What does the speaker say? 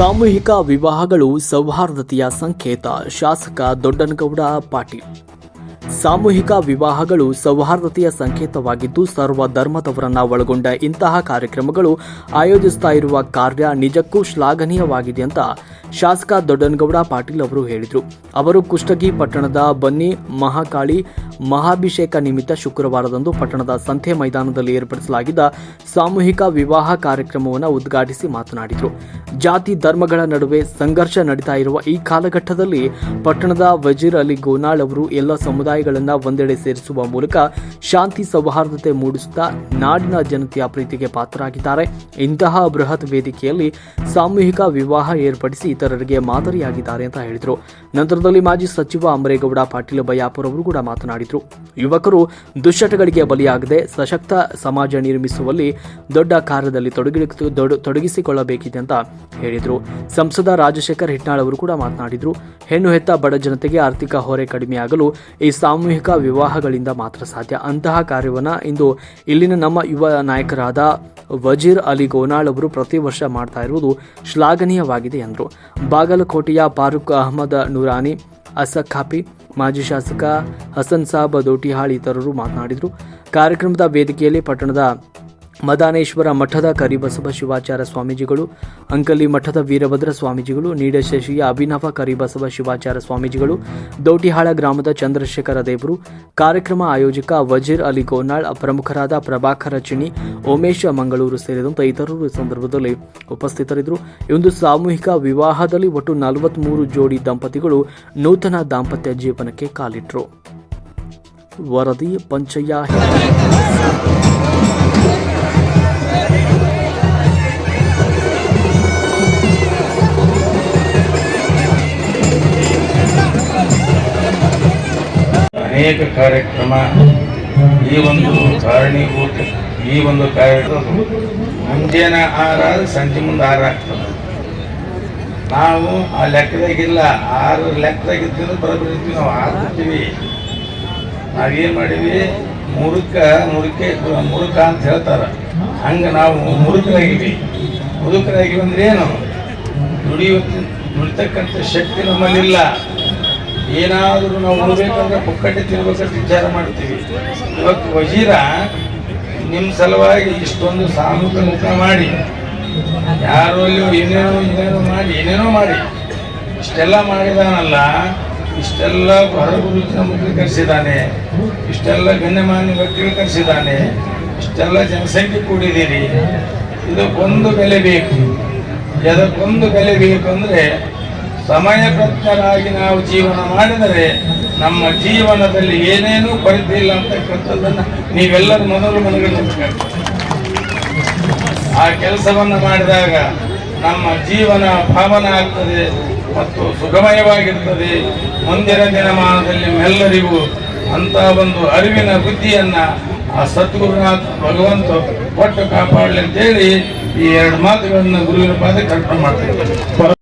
ಸಾಮೂಹಿಕ ವಿವಾಹಗಳು ಸೌಹಾರ್ದತೆಯ ಸಂಕೇತ. ಶಾಸಕ ದೊಡ್ಡನಗೌಡ ಪಾಟೀಲ್. ಸಾಮೂಹಿಕ ವಿವಾಹಗಳು ಸೌಹಾರ್ದತೆಯ ಸಂಕೇತವಾಗಿದ್ದು, ಸರ್ವ ಧರ್ಮದವರನ್ನ ಒಳಗೊಂಡ ಇಂತಹ ಕಾರ್ಯಕ್ರಮಗಳು ಆಯೋಜಿಸ್ತಾ ಇರುವ ಕಾರ್ಯ ನಿಜಕ್ಕೂ ಶ್ಲಾಘನೀಯವಾಗಿದೆ ಅಂತ ಶಾಸಕ ದೊಡ್ಡನಗೌಡ ಪಾಟೀಲ್ ಅವರು ಹೇಳಿದರು. ಅವರು ಕುಷ್ಟಗಿ ಪಟ್ಟಣದ ಬನ್ನಿ ಮಹಾಕಾಳಿ ಮಹಾಭಿಷೇಕ ನಿಮಿತ್ತ ಶುಕ್ರವಾರದಂದು ಪಟ್ಟಣದ ಸಂತೆ ಮೈದಾನದಲ್ಲಿ ಏರ್ಪಡಿಸಲಾಗಿದ್ದ ಸಾಮೂಹಿಕ ವಿವಾಹ ಕಾರ್ಯಕ್ರಮವನ್ನು ಉದ್ಘಾಟಿಸಿ ಮಾತನಾಡಿದರು. ಜಾತಿ ಧರ್ಮಗಳ ನಡುವೆ ಸಂಘರ್ಷ ನಡೀತಾ ಇರುವ ಈ ಕಾಲಘಟ್ಟದಲ್ಲಿ ಪಟ್ಟಣದ ವಜೀರ್ ಅಲಿ ಗೋನಾಳ್ ಅವರು ಎಲ್ಲ ಸಮುದಾಯಗಳನ್ನು ಒಂದೆಡೆ ಸೇರಿಸುವ ಮೂಲಕ ಶಾಂತಿ ಸೌಹಾರ್ದತೆ ಮೂಡಿಸುತ್ತಾ ನಾಡಿನ ಜನತೆಯ ಪ್ರೀತಿಗೆ ಪಾತ್ರರಾಗಿದ್ದಾರೆ. ಇಂತಹ ಬೃಹತ್ ವೇದಿಕೆಯಲ್ಲಿ ಸಾಮೂಹಿಕ ವಿವಾಹ ಏರ್ಪಡಿಸಿ ಇತರರಿಗೆ ಮಾದರಿಯಾಗಿದ್ದಾರೆ ಅಂತ ಹೇಳಿದರು. ನಂತರದಲ್ಲಿ ಮಾಜಿ ಸಚಿವ ಅಮರೇಗೌಡ ಪಾಟೀಲ್ ಬಯ್ಯಾಪುರ್ ಅವರು ಕೂಡ ಮಾತನಾಡಿದರು. ಯುವಕರು ದುಶ್ಚಟಗಳಿಗೆ ಬಲಿಯಾಗದೆ ಸಶಕ್ತ ಸಮಾಜ ನಿರ್ಮಿಸುವಲ್ಲಿ ದೊಡ್ಡ ಕಾರ್ಯದಲ್ಲಿ ತೊಡಗಿ ತೊಡ- ತೊಡಗಿಸಿಕೊಳ್ಳಬೇಕಿದೆ ಅಂತ ಹೇಳಿದರು. ಸಂಸದ ರಾಜಶೇಖರ್ ಹಿಟ್ನಾಳ್ ಅವರು ಕೂಡ ಮಾತನಾಡಿದರು. ಹೆಣ್ಣು ಹೆತ್ತ ಬಡ ಜನತೆಗೆ ಆರ್ಥಿಕ ಹೊರೆ ಕಡಿಮೆಯಾಗಲು ಈ ಸಾಮೂಹಿಕ ವಿವಾಹಗಳಿಂದ ಮಾತ್ರ ಸಾಧ್ಯ. ಅಂತಹ ಕಾರ್ಯವನ್ನು ಇಂದು ಇಲ್ಲಿನ ನಮ್ಮ ಯುವ ನಾಯಕರಾದ ವಜೀರ್ ಅಲಿ ಗೋನಾಳ್ ಅವರು ಪ್ರತಿ ವರ್ಷ ಮಾಡ್ತಾ ಇರುವುದು ಶ್ಲಾಘನೀಯವಾಗಿದೆ ಎಂದರು. ಬಾಗಲಕೋಟೆಯ ಫಾರೂಕ್ ಅಹಮದ್ ನೂರಾನಿ, ಅಸಕ್ ಖಾಪಿ ಮಾಜಿ ಶಾಸಕ ಹಸನ್ ಸಾಬ್ ದೋಟಿಹಾಳ್ ಇತರರು ಮಾತನಾಡಿದರು. ಕಾರ್ಯಕ್ರಮದ ವೇದಿಕೆಯಲ್ಲಿ ಪಟ್ಟಣದ ಮದಾನೇಶ್ವರ ಮಠದ ಕರಿಬಸವ ಶಿವಾಚಾರ್ಯ ಸ್ವಾಮೀಜಿಗಳು, ಅಂಕಲಿ ಮಠದ ವೀರಭದ್ರ ಸ್ವಾಮೀಜಿಗಳು ನೀಡಶಶಿಯ ಅಭಿನವ ಕರಿಬಸವ ಶಿವಾಚಾರ್ಯ ಸ್ವಾಮೀಜಿಗಳು, ದೌಟಿಹಾಳ ಗ್ರಾಮದ ಚಂದ್ರಶೇಖರ ದೇವರು, ಕಾರ್ಯಕ್ರಮ ಆಯೋಜಕ ವಜೀರ್ ಅಲಿ ಗೋನಾಳ್, ಪ್ರಮುಖರಾದ ಪ್ರಭಾಕರ ಚಿಣಿ ಉಮೇಶ ಮಂಗಳೂರು ಸೇರಿದಂತೆ ಇತರರು ಈ ಸಂದರ್ಭದಲ್ಲಿ ಉಪಸ್ಥಿತರಿದ್ದರು. ಇಂದು ಸಾಮೂಹಿಕ ವಿವಾಹದಲ್ಲಿ ಒಟ್ಟು ನಲವತ್ಮೂರು ಜೋಡಿ ದಂಪತಿಗಳು ನೂತನ ದಾಂಪತ್ಯ ಜೀವನಕ್ಕೆ ಕಾಲಿಟ್ಟರು ವರದಿ ಪಂಚಯ್ಯ. ಅನೇಕ ಕಾರ್ಯಕ್ರಮ ಈ ಒಂದು ಕಾರಣೀಭೂತ, ಈ ಒಂದು ಕಾರ್ಯಕ್ರಮ ಮುಂಜಾನೆ ಆರ, ಸಂಜೆ ಮುಂದೆ ಆರ ಆಗ್ತದೆ. ನಾವು ಆ ಲೆಕ್ಕದಾಗಿಲ್ಲ, ಆರು ಲೆಕ್ಕದಾಗಿದ್ದು ಇರ್ತೀವಿ ನಾವು ಆರು ಬಿಡ್ತೀವಿ ನಾವೇನು ಮಾಡೀವಿ ಮುರುಕ, ಮುರುಕೆ, ಮುರುಕ ಅಂತ ಹೇಳ್ತಾರೆ. ಹಂಗೆ ನಾವು ಮುರುಕರಾಗಿವಿ ಮುರುಕರಾಗಿವಿ ಅಂದ್ರೆ ಏನು? ದುಡಿಯುವ, ದುಡಿತಕ್ಕಂಥ ಶಕ್ತಿ ನಮ್ಮಲ್ಲಿಲ್ಲ. ಏನಾದರೂ ನಾವು ಉಳ್ಬೇಕಂದ್ರೆ ಪುಕ್ಕಟ್ಟೆ ತಿನ್ಬೇಕಂತ ವಿಚಾರ ಮಾಡ್ತೀವಿ. ಇವತ್ತು ವಜೀರ ನಿಮ್ಮ ಸಲುವಾಗಿ ಇಷ್ಟೊಂದು ಸಾಮೂಹಿಕ ಮುಖ ಮಾಡಿ, ಯಾರು ಅಲ್ಲಿ ಏನೇನೋ ಏನೇನೋ ಮಾಡಿ ಏನೇನೋ ಮಾಡಿ, ಇಷ್ಟೆಲ್ಲ ಮಾಡಿದಾನಲ್ಲ, ಇಷ್ಟೆಲ್ಲ ಹೊರಗುರುತಿನ ಮುಖ್ಯ ಕರೆಸಿದ್ದಾನೆ ಇಷ್ಟೆಲ್ಲ ಗಣ್ಯಮಾನ್ಯ ವ್ಯಕ್ತಿಗಳು ಕರೆಸಿದ್ದಾನೆ ಇಷ್ಟೆಲ್ಲ ಜನಸಂಖ್ಯೆ ಕೂಡಿದ್ದೀರಿ. ಇದಕ್ಕೊಂದು ಬೆಲೆ ಬೇಕು. ಅದಕ್ಕೊಂದು ಬೆಲೆ ಬೇಕು ಅಂದರೆ ಸಮಯಬದ್ಧರಾಗಿ ನಾವು ಜೀವನ ಮಾಡಿದರೆ ನಮ್ಮ ಜೀವನದಲ್ಲಿ ಏನೇನೂ ಕೊರತೆ ಇಲ್ಲ ಅಂತಕ್ಕಂಥದ್ದನ್ನು ನೀವೆಲ್ಲರೂ ಮೊದಲು ಮನಗಣಿಸಬೇಕಾಗ್ತದೆ ಆ ಕೆಲಸವನ್ನು ಮಾಡಿದಾಗ ನಮ್ಮ ಜೀವನ ಭಾವನ ಆಗ್ತದೆ ಮತ್ತು ಸುಗಮಯವಾಗಿರ್ತದೆ. ಮುಂದಿನ ದಿನಮಾನದಲ್ಲಿ ಎಲ್ಲರಿಗೂ ಅಂತ ಒಂದು ಅರಿವಿನ ಬುದ್ಧಿಯನ್ನು ಆ ಸದ್ಗುರುನಾಥ ಭಗವಂತ ಕೊಟ್ಟು ಕಾಪಾಡಲಿ ಅಂತೇಳಿ ಈ ಎರಡು ಮಾತುಗಳನ್ನು ಗುರುವಿನ ಪಾದಕ್ಕೆ ಅರ್ಪಣೆ ಮಾಡ್ತಾ ಇದ್ದೇನೆ.